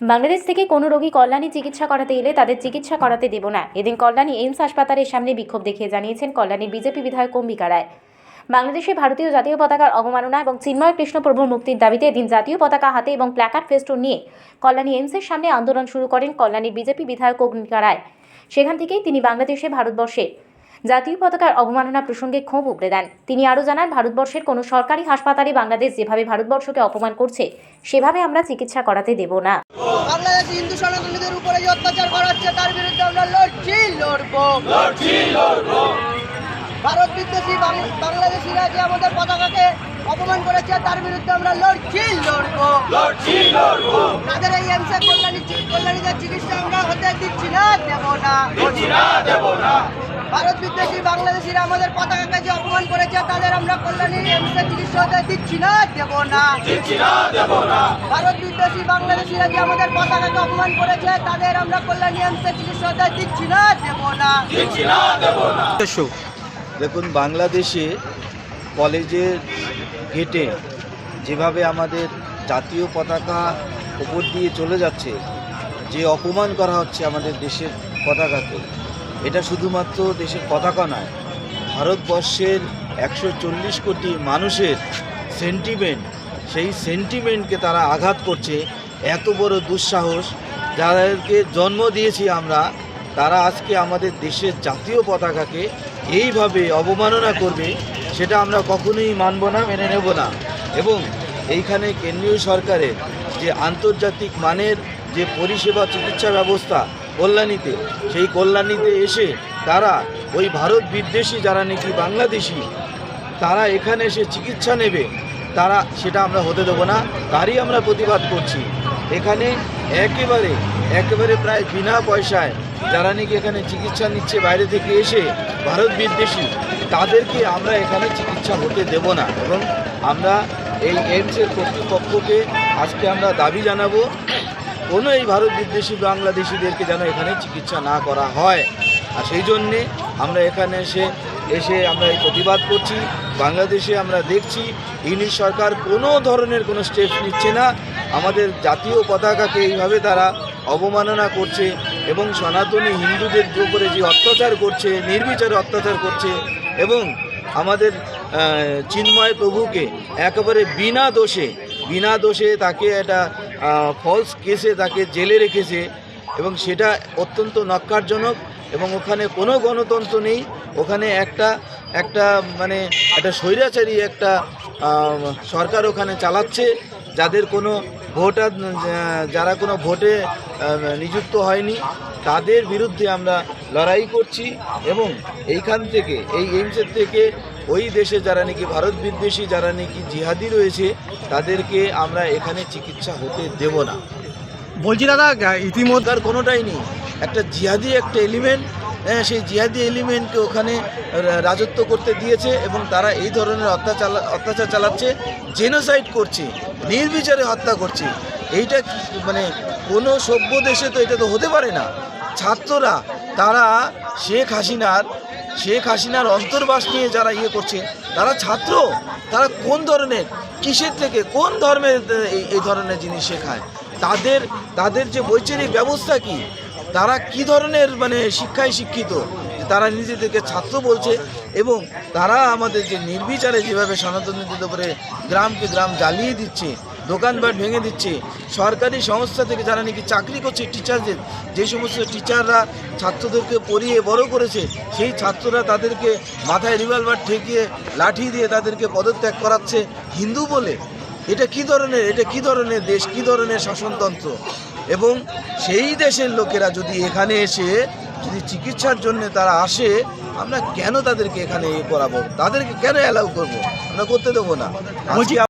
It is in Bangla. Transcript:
বাংলাদেশ থেকে কোনো রোগী কল্যাণী চিকিৎসা করাতে এলে তাদের চিকিৎসা করাতে দেব না। এদিন কল্যাণী এইমস হাসপাতালের সামনে বিক্ষোভ দেখিয়ে জানিয়েছেন কল্যাণীর বিজেপি বিধায়ক অম্বিকা রায়। বাংলাদেশে ভারতীয় জাতীয় পতাকার অবমাননা এবং চিন্ময় কৃষ্ণ প্রভুর মুক্তির দাবিতে এদিন জাতীয় পতাকা হাতে এবং প্ল্যাকার্ড ফেস্টুন নিয়ে কল্যাণী এইমসের সামনে আন্দোলন শুরু করেন কল্যাণীর বিজেপি বিধায়ক অম্বিকা রায়। সেখান থেকেই তিনি বাংলাদেশে ভারতবর্ষে জাতীয় পতাকার অবমাননা প্রসঙ্গে ক্ষোভ উগড়ে দেন। তিনি আরও জানান ভারতবর্ষের কোনো সরকারি হাসপাতালে বাংলাদেশ যেভাবে ভারতবর্ষকে অপমান করছে সেভাবে আমরা চিকিৎসা করাতে দেব না। বাংলাদেশে হিন্দু সনাতনীদের উপরে যে অত্যাচার করা হচ্ছে তার বিরুদ্ধে আমরা লড়ছি লড়বো। ভারত বিদ্বেষী বাংলাদেশিরা যে আমাদের পতাকাকে অপমান করেছে তার বিরুদ্ধে আমরা লড়ছি লড়বো। তাদের এই এমসে কল্যাণী কল্যাণীদের চিকিৎসা আমরা হতে দিচ্ছি না দেব না। ভারত বিদ্বেষী বাংলাদেশিরা আমাদের পতাকাকে যে অপমান করেছে তাদের আমরা কল্যাণী এমসে চিকিৎসা দিচ্ছি না দেব না। ভারত বিদ্বেষী বাংলাদেশিরা যে আমাদের পতাকাকে অপমান করেছে তাদের আমরা কল্যাণী এমসে চিকিৎসা দিচ্ছি না দেব না। দেখুন বাংলাদেশে কলেজের গেটে যেভাবে আমাদের জাতীয় পতাকা উপর দিয়ে চলে যাচ্ছে যে অপমান করা হচ্ছে আমাদের দেশের পতাকাকে এটা শুধুমাত্র দেশের পতাকা নয়, ভারতবর্ষের একশো চল্লিশ কোটি মানুষের সেন্টিমেন্ট সেই সেন্টিমেন্টকে তারা আঘাত করছে। এত বড় দুঃসাহস, যাদেরকে জন্ম দিয়েছি আমরা, তারা আজকে আমাদের দেশের জাতীয় পতাকাকে এইভাবে অবমাননা করবে, সেটা আমরা কখনোই মানব না, মেনে নেব না। এবং এইখানে কেন্দ্রীয় সরকারের যে আন্তর্জাতিক মানের যে পরিষেবা, চিকিৎসা ব্যবস্থা কল্যাণীতে, সেই কল্যাণীতে এসে তারা ওই ভারত বিদ্বেষী যারা নাকি বাংলাদেশি, তারা এখানে এসে চিকিৎসা নেবে। তারা, সেটা আমরা হতে দেবো না, তারই আমরা প্রতিবাদ করছি। এখানে একেবারে একেবারে প্রায় বিনা পয়সায় যারা নাকি এখানে চিকিৎসা নিচ্ছে, বাইরে থেকে এসে ভারত বিদ্বেষী, তাদেরকে আমরা এখানে চিকিৎসা হতে দেব না। এবং আমরা এই এইমসের কর্তৃপক্ষকে আজকে আমরা দাবি জানাব কোনো এই ভারত বিদ্বেষী বাংলাদেশিদেরকে যেন এখানে চিকিৎসা না করা হয়। আর সেই জন্যে আমরা এখানে এসে এসে আমরা এই প্রতিবাদ করছি। বাংলাদেশে আমরা দেখছি ইংলিশ সরকার কোনো ধরনের কোনো স্টেপ নিচ্ছে না। আমাদের জাতীয় পতাকাকে এইভাবে তারা অবমাননা করছে এবং সনাতনী হিন্দুদের উপরে যে অত্যাচার করছে, নির্বিচারে অত্যাচার করছে এবং আমাদের চিন্ময় প্রভুকে একেবারে বিনা দোষে বিনা দোষে তাকে একটা ফলস কেসে তাকে জেলে রেখেছে এবং সেটা অত্যন্ত নক্কারজনক এবং ওখানে কোনো গণতন্ত্র নেই। ওখানে একটা একটা মানে একটা স্বৈরাচারী একটা সরকার ওখানে চালাচ্ছে যাদের কোনো ভোটার যারা কোনো ভোটে নিযুক্ত হয়নি তাদের বিরুদ্ধে আমরা লড়াই করছি এবং এইখান থেকে, এই এইমসের থেকে ওই দেশে যারা নাকি ভারত বিদ্বেষী যারা নাকি জিহাদি রয়েছে তাদেরকে আমরা এখানে চিকিৎসা হতে দেব না। বলছি দাদা ইতিমধ্যে আর কোনোটাই নেই। একটা জিহাদি একটা এলিমেন্ট হ্যাঁ সেই জিহাদি এলিমেন্টকে ওখানে রাজত্ব করতে দিয়েছে এবং তারা এই ধরনের অত্যাচার অত্যাচার চালাচ্ছে জেনোসাইড করছে নির্বিচারে হত্যা করছে। এইটা মানে কোনো সভ্য দেশে তো এটা তো হতে পারে না। ছাত্ররা তারা শেখ হাসিনার শেখ হাসিনার অন্তর্বাস নিয়ে যারা ইয়ে করছে, তারা ছাত্র? তারা কোন ধরনের, কিসের থেকে, কোন ধর্মের এই- ধরনের জিনিস শেখায়? তাদের তাদের যে বৈচারিক ব্যবস্থা কি? তারা কি ধরনের মানে শিক্ষায় শিক্ষিত? তারা নিজেদেরকে ছাত্র বলছে এবং তারা আমাদের যে নির্বিচারে যেভাবে সনাতনীদের উপরে গ্রামকে গ্রাম জ্বালিয়ে দিচ্ছে দোকানপাট ভেঙে দিচ্ছে। সরকারি সংস্থা থেকে যারা নাকি চাকরি করছে টিচারদের যে সমস্ত টিচাররা ছাত্রদেরকে পড়িয়ে বড় করেছে, সেই ছাত্ররা তাদেরকে মাথায় রিভলভার ঠেকিয়ে লাঠি দিয়ে তাদেরকে পদত্যাগ করাচ্ছে হিন্দু বলে। এটা কি ধরনের, এটা কি ধরনের দেশ, কি ধরনের শাসনতন্ত্র? এবং সেই দেশের লোকেরা যদি এখানে এসে যদি চিকিৎসার জন্য তারা আসে, আমরা কেন তাদেরকে এখানে এ করাবো? তাদেরকে কেন অ্যালাউ করব? আমরা করতে দেবো না।